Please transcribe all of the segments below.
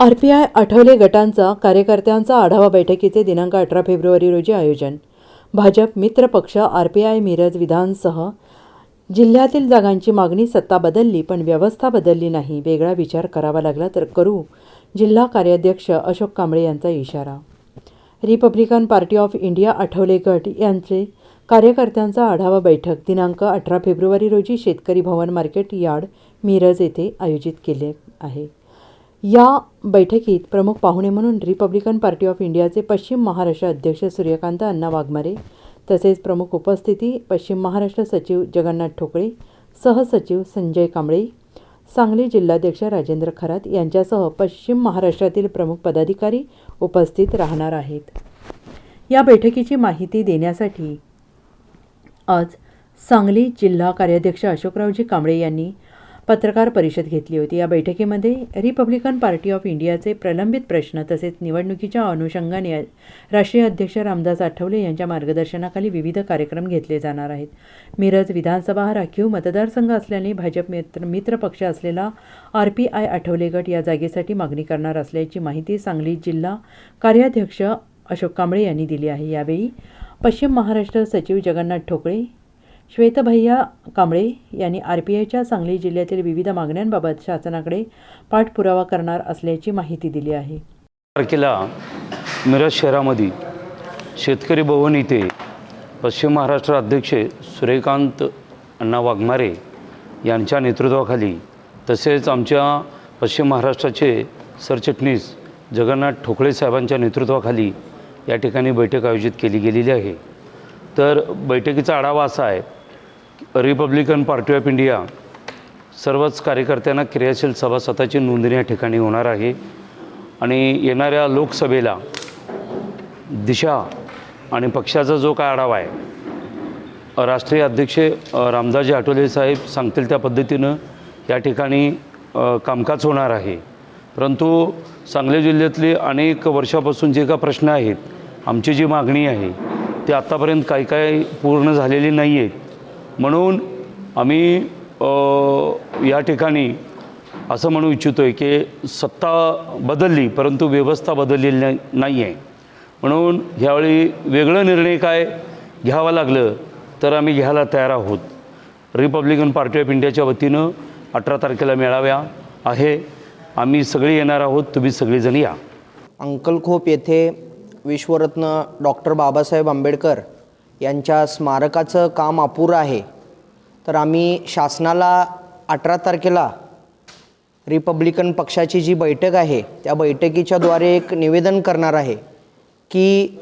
R P I Athawale गटांचा कार्यकर्त्यांचा आढावा बैठकीचे दिनांक अठरा फेब्रुवारी रोजी आयोजन. भाजप मित्र पक्ष आर पी आय मिरज विधानसह जिल्ह्यातील जागांची मागणी सत्ता बदलली पण व्यवस्था बदलली नाही. वेगळा विचार करावा लागला तर करू जिल्हा कार्याध्यक्ष अशोक कांबळे यांचा इशारा. Republican Party of India Athawale गट यांचे कार्यकर्त्यांचा आढावा बैठक. दिनांक अठरा फेब्रुवारी रोजी शेतकरी भवन मार्केट यार्ड मिरज येथे आयोजित केले आहे. या बैठकीत प्रमुख पाहुणे म्हणून रिपब्लिकन पार्टी ऑफ इंडियाचे पश्चिम महाराष्ट्र अध्यक्ष सूर्यकांत अण्णा वाघमारे तसेच प्रमुख उपस्थिती पश्चिम महाराष्ट्र सचिव जगन्नाथ ठोकळे सहसचिव संजय कांबळे सांगली जिल्हाध्यक्ष राजेंद्र खरात यांच्यासह पश्चिम महाराष्ट्रातील प्रमुख पदाधिकारी उपस्थित राहणार आहेत. या बैठकीची माहिती देण्यासाठी आज सांगली जिल्हा कार्याध्यक्ष अशोकरावजी कांबळे यांनी पत्रकार परिषद घेतली होती. या बैठकीमध्ये रिपब्लिकन पार्टी ऑफ इंडियाचे प्रलंबित प्रश्न तसेच निवडणुकीच्या अनुषंगाने राष्ट्रीय अध्यक्ष रामदास आठवले यांच्या मार्गदर्शनाखाली विविध कार्यक्रम घेतले जाणार आहेत. मिरज विधानसभा हा राखीव मतदारसंघ असल्याने भाजप मित्र मित्र पक्ष असलेला आर पी आय आठवले गट या जागेसाठी मागणी करणार असल्याची माहिती सांगली जिल्हा कार्याध्यक्ष अशोक कांबळे यांनी दिली आहे. यावेळी पश्चिम महाराष्ट्र सचिव जगन्नाथ ठोकळे श्वेतभैया कांबळे यांनी आर पी आयच्या सांगली जिल्ह्यातील विविध मागण्यांबाबत शासनाकडे पाठपुरावा करणार असल्याची माहिती दिली आहे. तारखेला मिरज शहरामध्ये शेतकरी भवन इथे पश्चिम महाराष्ट्र अध्यक्ष सूर्यकांत अण्णा वाघमारे यांच्या नेतृत्वाखाली तसेच आमच्या पश्चिम महाराष्ट्राचे सरचिटणीस जगन्नाथ ठोकळे साहेबांच्या नेतृत्वाखाली या ठिकाणी बैठक आयोजित केली गेलेली आहे. तर बैठकीचा आढावा असा आहे रिपब्लिकन पार्टी ऑफ इंडिया सर्वच कार्यकर्त्यांना क्रियाशील सभासदाची नोंदणी या ठिकाणी होणार आहे आणि येणाऱ्या लोकसभेला दिशा आणि पक्षाचा जो काय आढावा आहे राष्ट्रीय अध्यक्ष रामदाजी रामदासजी आठवले साहेब सांगतील त्या पद्धतीनं या ठिकाणी कामकाज होणार आहे. परंतु सांगली जिल्ह्यातले अनेक वर्षापासून जे का प्रश्न आहेत आमची जी मागणी आहे ते आत्तापर्यंत काही काही पूर्ण झालेली नाही आहेत. म्हणून आम्ही या ठिकाणी असं म्हणू इच्छितो आहे की सत्ता बदलली परंतु व्यवस्था बदललेली नाही आहे. म्हणून ह्यावेळी वेगळं निर्णय काय घ्यावं लागलं तर आम्ही घ्यायला तयार आहोत. रिपब्लिकन पार्टी ऑफ इंडियाच्या वतीनं अठरा तारखेला मेळाव्या आहे. आम्ही सगळे येणार आहोत तुम्ही सगळेजण या. अंकलखोप येथे विश्वरत्न डॉक्टर बाबासाहेब आंबेडकर यांच्या स्मारकाचं काम अपुरं आहे तर आम्ही शासनाला अठरा तारखेला रिपब्लिकन पक्षाची जी बैठक आहे त्या बैठकीच्याद्वारे एक निवेदन करणार आहे की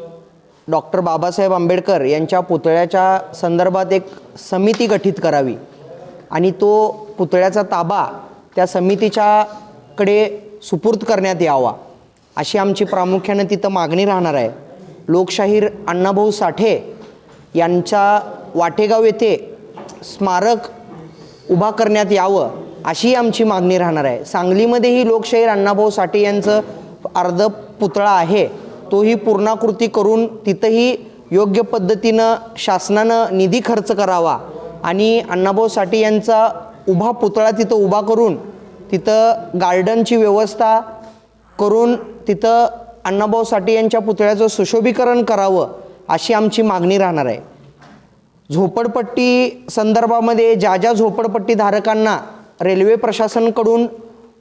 डॉक्टर बाबासाहेब आंबेडकर यांच्या पुतळ्याच्या संदर्भात एक समिती गठीत करावी. आणि तो पुतळ्याचा ताबा त्या समितीच्याकडे सुपूर्द करण्यात यावा. अशी आमची प्रामुख्यानं तिथं मागणी राहणार आहे. लोकशाहीर अण्णाभाऊ साठे यांच्या वाटेगाव येथे स्मारक उभा करण्यात यावं अशी आमची मागणी राहणार आहे. सांगलीमध्येही लोकशाहीर अण्णाभाऊ साठे यांचं अर्ध पुतळा आहे. तोही पूर्णाकृती करून तिथंही योग्य पद्धतीनं शासनानं निधी खर्च करावा आणि अण्णाभाऊ साठे यांचा उभा पुतळा तिथं उभा करून तिथं गार्डनची व्यवस्था करून तिथं अण्णाभाऊ साठे यांच्या पुतळ्याचं सुशोभीकरण करावं अशी आमची मागणी राहणार आहे. झोपडपट्टी संदर्भामध्ये ज्या ज्या झोपडपट्टी धारकांना रेल्वे प्रशासनकडून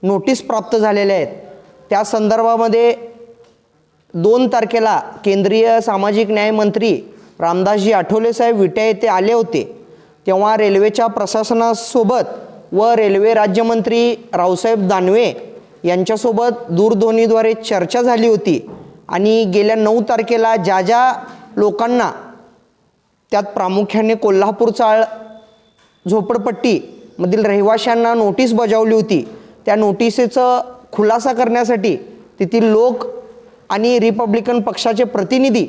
नोटीस प्राप्त झालेल्या आहेत त्या संदर्भामध्ये दोन तारखेला केंद्रीय सामाजिक न्याय मंत्री रामदासजी आठवले साहेब विट्या येथे आले होते तेव्हा रेल्वेच्या प्रशासनासोबत व रेल्वे राज्यमंत्री रावसाहेब दानवे यांच्यासोबत दूरध्वनीद्वारे चर्चा झाली होती. आणि गेल्या नऊ तारखेला ज्या ज्या लोकांना त्यात प्रामुख्याने कोल्हापूर चाळ झोपडपट्टीमधील रहिवाशांना नोटीस बजावली होती. त्या नोटिसेचं खुलासा करण्यासाठी तेथील लोक आणि रिपब्लिकन पक्षाचे प्रतिनिधी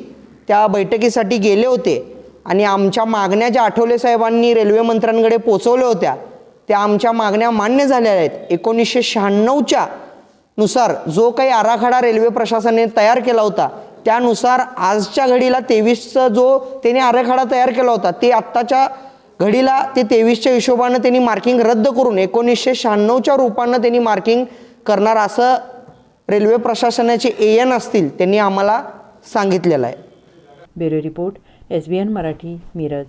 त्या बैठकीसाठी गेले होते. आणि आमच्या मागण्या ज्या आठवले साहेबांनी रेल्वे मंत्र्यांकडे पोचवल्या होत्या त्या आमच्या मागण्या मान्य झालेल्या आहेत. एकोणीसशे शहाण्णवच्या नुसार जो काही आराखडा रेल्वे प्रशासनाने तयार केला होता त्यानुसार आजच्या घडीला तेवीसचा जो त्याने आराखडा तयार केला होता ते आत्ताच्या घडीला ते तेवीसच्या हिशोबानं त्यांनी मार्किंग रद्द करून एकोणीसशे शहाण्णवच्या रूपानं त्यांनी मार्किंग करणार असं रेल्वे प्रशासनाचे ए एन असतील त्यांनी आम्हाला सांगितलेलं आहे. Bureau report S B N Marathi Miraj.